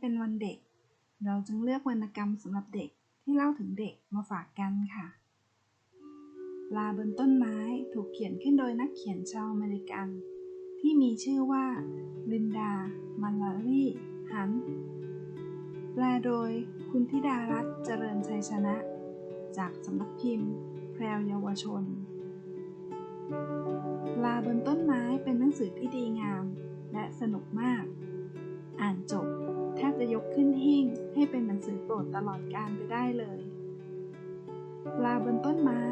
เป็นวันเด็ก เราจึงเลือกวรรณกรรมสำหรับเด็กที่เล่าถึงเด็กมาฝากกันค่ะลาบนต้นไม้ถูกเขียนขึ้นโดยนักเขียนชาวอเมริกัน ที่มีชื่อว่าลินดา มันลารีฮัน แปลโดยคุณธิดารัตน์เจริญชัยชนะ จากสำนักพิมพ์ แพรวเยาวชน ลาบนต้นไม้เป็นหนังสือที่ดีงาม และสนุกมาก อ่านจบ ทบจะยกขึ้นหิ้งให้เป็นหนังสือโปรดตลอดกาลไปได้เลย ปลาบนต้นไม้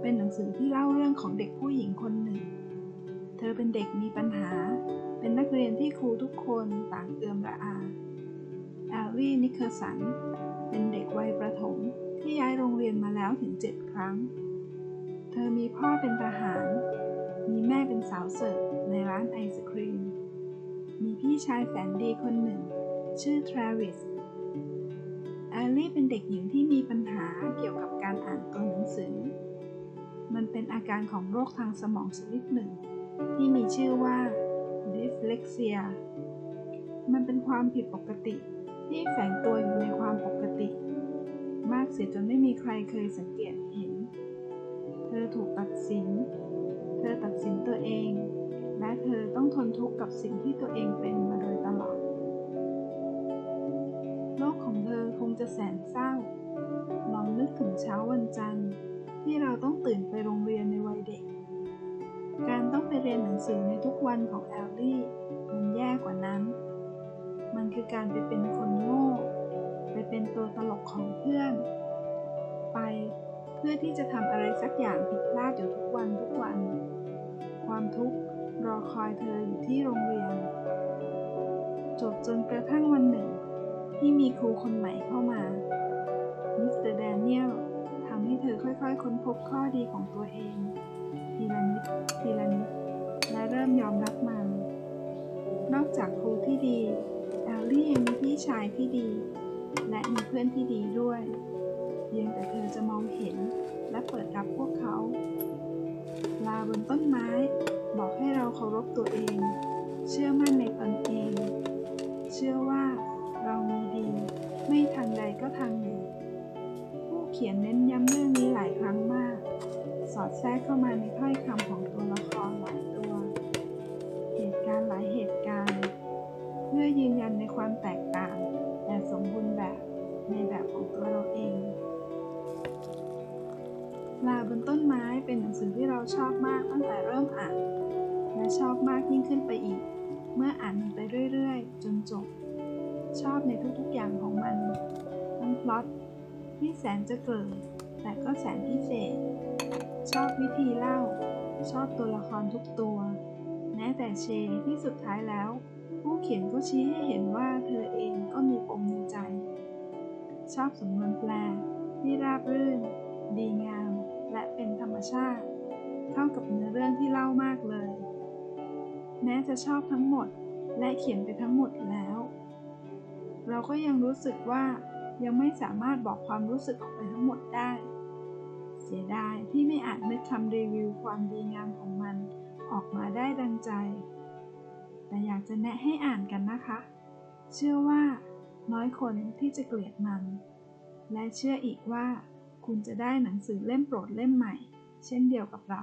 เป็นหนังสือที่เล่าเรื่องของเด็กผู้หญิงคนหนึ่ง เธอเป็นเด็กมีปัญหา เป็นนักเรียนที่ครูทุกคนต่างเอือมระอาแอลลี่นิเคอร์สัน เป็นเด็กวัยประถมที่ย้ายโรงเรียนมาแล้วถึงเจ็ดครั้ง เธอมีพ่อเป็นทหาร มีแม่เป็นสาวเสิร์ฟในร้านไอศครีม มีพี่ชายแสนดีคนหนึ่ง ชื่อทราวิสแอลลี่เป็นเด็กหญิงที่มีปัญหาเกี่ยวกับการอ่านตัวหนังสือ มันเป็นอาการของโรคทางสมองชนิดหนึ่ง ที่มีชื่อว่า dyslexia มันเป็นความผิดปกติที่แฝงตัวอยู่ในความปกติ มากเสียจนไม่มีใครเคยสังเกตเห็น เธอถูกตัดสิน เธอตัดสินตัวเอง และเธอต้องทนทุกข์กับสิ่งที่ตัวเองเป็นมาโดยตลอด โลกของเธอคงจะแสนเศร้า ลองนึกถึงเช้าวันจันทร์ ที่เราต้องตื่นไปโรงเรียนในวัยเด็ก การต้องไปเรียนหนังสือในทุกวันของแอลลี่มันแย่กว่านั้น มันคือการไปเป็นคนโง่ ไปเป็นตัวตลกของเพื่อน ไปเพื่อที่จะทำอะไรสักอย่างผิดพลาดอยู่ทุกวันทุกวัน ความทุกข์รอคอยเธออยู่ที่โรงเรียน จบจนกระทั่งวันหนึ่ง ที่มีครูคนใหม่เข้ามา มิสเตอร์แดเนียลทำให้เธอค่อยๆ ค้นพบข้อดีของตัวเอง ทีละนิด ทีละนิด และเริ่มยอมรับมัน นอกจากครูที่ดี แอลลี่ยังมีพี่ชายที่ดี และมีเพื่อนที่ดีด้วยเพียงแต่เธอจะมองเห็นและเปิดรับพวกเขา ลาบนต้นไม้บอกให้เราเคารพตัวเอง เชื่อมั่นในตนเอง เชื่อว่า เรามีดี ไม่ทางใดก็ทางหนึ่ง ผู้เขียนเน้นย้ำเรื่องนี้หลายครั้งมาก สอดแทรกเข้ามาในถ้อยคำของตัวละครหลายตัว เหตุการณ์หลายเหตุการณ์ เพื่อยืนยันในความแตกต่าง แต่สมบูรณ์แบบในแบบของตัวเราเองลาบนต้นไม้เป็นหนังสือที่เราชอบมากตั้งแต่เริ่มอ่าน และชอบมากยิ่งขึ้นไปอีก เมื่ออ่านมันไปเรื่อย ๆ จนจบ ชอบในทุกๆอย่างของมัน ทั้งพล็อตที่แสนจะเกิดแต่ก็แสนพิเศษ ชอบวิธีเล่า ชอบตัวละครทุกตัว แม้แต่เชที่สุดท้ายแล้ว ผู้เขียนก็ชี้ให้เห็นว่าเธอเองก็มีปมในใจ ชอบสำนวนแปลที่ราบรื่น ดีงาม และเป็นธรรมชาติ เข้ากับเนื้อเรื่องที่เล่ามากเลย แม้จะชอบทั้งหมดและเขียนไปทั้งหมดแล้ว เราก็ยังรู้สึกว่ายังไม่สามารถบอกความรู้สึกออกไปทั้งหมดได้ เสียดายที่ไม่อาจนึกคำรีวิวความดีงามของมันออกมาได้ดังใจ แต่อยากจะแนะให้อ่านกันนะคะ เชื่อว่าน้อยคนที่จะเกลียดมัน และเชื่ออีกว่าคุณจะได้หนังสือเล่มโปรดเล่มใหม่ เช่นเดียวกับเรา